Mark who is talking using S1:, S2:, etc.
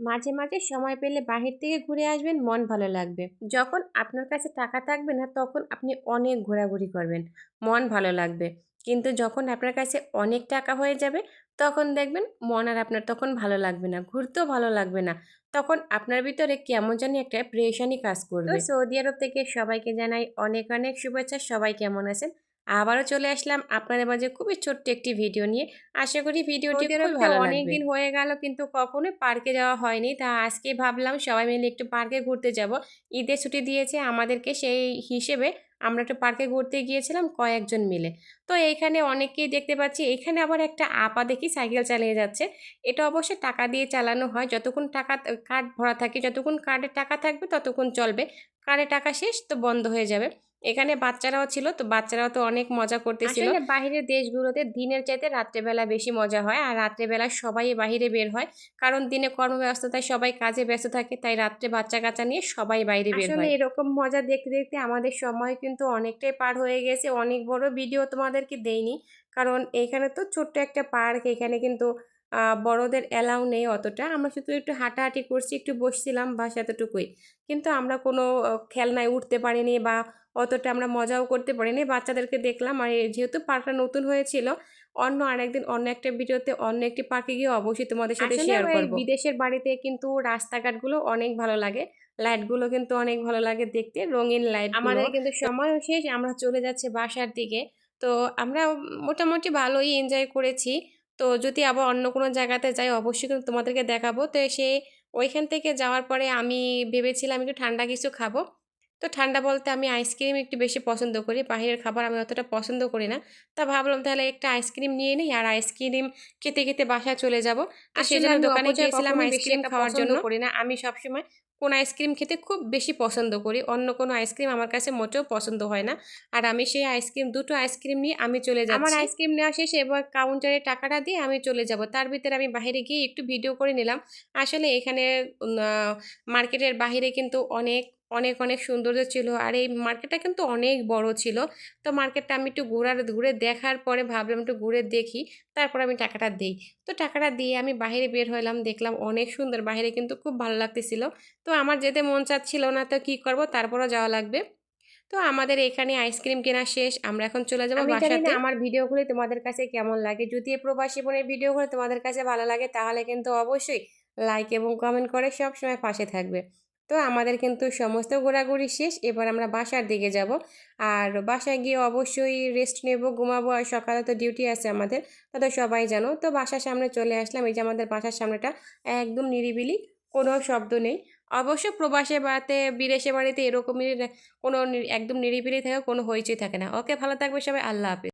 S1: মাঝে মাঝে সময় পেলে বাহির থেকে ঘুরে আসবেন মন ভালো লাগবে। যখন আপনার কাছে টাকা থাকবে না তখন আপনি অনেক ঘোরাঘুরি করবেন মন ভালো লাগবে। কিন্তু যখন আপনার কাছে অনেক টাকা হয়ে যাবে তখন দেখবেন মন আর আপনার তখন ভালো লাগবে না ঘুরতেও ভালো লাগবে না। তখন আপনার ভিতরে কেমন জানি একটা প্রেশানি কাজ করবে। সৌদি আরব থেকে সবাইকে জানাই অনেক অনেক শুভেচ্ছা। সবাই কেমন আছেন? আবারও চলে আসলাম আপনাদের মাঝে খুবই ছোট্ট একটি ভিডিও নিয়ে। আশা করি ভিডিওটি
S2: অনেক
S1: দিন হয়ে গেল কিন্তু কখনোই পার্কে যাওয়া হয়নি। তা আজকে ভাবলাম সবাই মিলে একটু পার্কে ঘুরতে যাব। ঈদের ছুটি দিয়েছে আমাদেরকে সেই হিসেবে আমরা একটু পার্কে ঘুরতে গিয়েছিলাম কয়েকজন মিলে। তো এইখানে অনেককেই দেখতে পাচ্ছি। এখানে আবার একটা আপা দেখি সাইকেল চালিয়ে যাচ্ছে। এটা অবশ্যই টাকা দিয়ে চালানো হয়। যতক্ষণ টাকা কার্ড ভরা থাকে যতক্ষণ কার্ডে টাকা থাকবে ততক্ষণ চলবে। কার্ডে টাকা শেষ তো বন্ধ হয়ে যাবে। এখানে বাচ্চারাও ছিল তো বাচ্চারাও তো অনেক মজা করতেছিল। বাহিরের দেশগুলোতে দিনের চাইতে রাত্রেবেলা বেশি মজা হয় আর রাত্রেবেলা সবাই বাইরে বের হয়। কারণ দিনে কর্মব্যস্ততায় সবাই কাজে ব্যস্ত থাকে তাই রাত্রে বাচ্চা কাচ্চা নিয়ে সবাই বাইরে বের হয়। এরকম মজা দেখতে দেখতে আমাদের সময় কিন্তু অনেকটাই পার হয়ে গেছে। অনেক বড় ভিডিও তোমাদেরকে দেইনি কারণ এখানে তো ছোট্ট একটা পার্ক এখানে কিন্তু বড়দের অ্যালাউ নেই অতটা। আমরা শুধু একটু হাঁটাহাঁটি করছি একটু বসছিলাম বাস এতটুকুই। কিন্তু আমরা কোনো খেলনায় উঠতে পারিনি বা অতটা আমরা মজাও করতে পারিনি। বাচ্চাদেরকে দেখলাম আর যেহেতু পার্কটা নতুন হয়েছিল অন্য আরেকদিন অন্য একটা ভিডিওতে অন্য একটি পার্কে গিয়ে অবশ্যই তোমাদের সাথে শেয়ার করব। বিদেশের বাড়িতে কিন্তু রাস্তাঘাটগুলো অনেক ভালো লাগে। লাইটগুলো কিন্তু অনেক ভালো লাগে দেখতে রঙিন লাইট আমাদের কিন্তু সময়ও শেষ আমরা চলে যাচ্ছি বাসার দিকে। তো আমরা মোটামুটি ভালোই এনজয় করেছি। তো যদি আবার অন্য কোনো জায়গাতে যাই অবশ্যই কিন্তু তোমাদেরকে দেখাবো। তো সে ওইখান থেকে যাওয়ার পরে আমি ভেবেছিলাম একটু ঠান্ডা কিছু খাব। তো ঠান্ডা বলতে আমি আইসক্রিম একটু বেশি পছন্দ করি। বাহিরের খাবার আমি অতটা পছন্দ করি না। তা ভাবলাম তাহলে একটা আইসক্রিম নিয়ে নিই আর আইসক্রিম খেতে খেতে বাসায় চলে যাব। সেজন্য দোকানে গিয়েছিলাম আইসক্রিম খাওয়ার জন্য। করি না। আমি সবসময় কোন আইসক্রিম খেতে খুব বেশি পছন্দ করি। অন্য কোনো আইসক্রিম আমার কাছে মোটেও পছন্দ হয় না। আর আমি সেই আইসক্রিম দুটো আইসক্রিম নিয়ে আমি চলে যাচ্ছি। আমার আইসক্রিম নেওয়া শেষে এবার কাউন্টারে টাকাটা দিয়ে আমি চলে যাব। তার ভিতরে আমি বাইরে গিয়ে একটু ভিডিও করে নিলাম। আসলে এখানে মার্কেটের বাইরে কিন্তু অনেক অনেক অনেক সৌন্দর্য ছিল। আর এই মার্কেটটা কিন্তু অনেক বড় ছিল। তো মার্কেটটা আমি একটু ঘোরার ঘুরে দেখার পরে ভাবলাম একটু ঘুরে দেখি। তারপর আমি টাকাটা দিই। তো টাকাটা দিয়ে আমি বাইরে বের হলাম দেখলাম অনেক সুন্দর। বাইরে কিন্তু খুব ভালো লাগতেছিল। তো আমার যেতে মন চাচ্ছিল না তো কি করব? তারপরও যাওয়া লাগবে। তো আমাদের এখানে আইসক্রিম কেনা শেষ। আমরা এখন চলে যাব বাসাতে। আমার ভিডিওগুলি তোমাদের কাছে কেমন লাগে। যদি এই প্রবাসী বোনের ভিডিওগুলো তোমাদের কাছে ভালো লাগে তাহলে কিন্তু অবশ্যই লাইক এবং কমেন্ট করে সব সময় পাশে থাকবে। তো আমাদের কিন্তু সমস্ত ঘোরাঘুরি শেষ, এবার আমরা বাসার দিকে যাব। আর বাসায় গিয়ে অবশ্যই রেস্ট নেব, ঘুমাবো, আর সকালে তো ডিউটি আছে আমাদের তা তো সবাই জানো। তো বাসার সামনে চলে আসলাম, এই যে আমাদের বাসার সামনেটা একদম নিরিবিলি, কোনো শব্দ নেই। অবশ্য প্রবাসে বাড়িতে বিদেশে বাড়িতে এরকমই কোনো একদম নিরিবিলি থাকে, কোনো হইচই থাকে না। ওকে, ভালো থাকবে সবাই, আল্লাহ হাফেজ।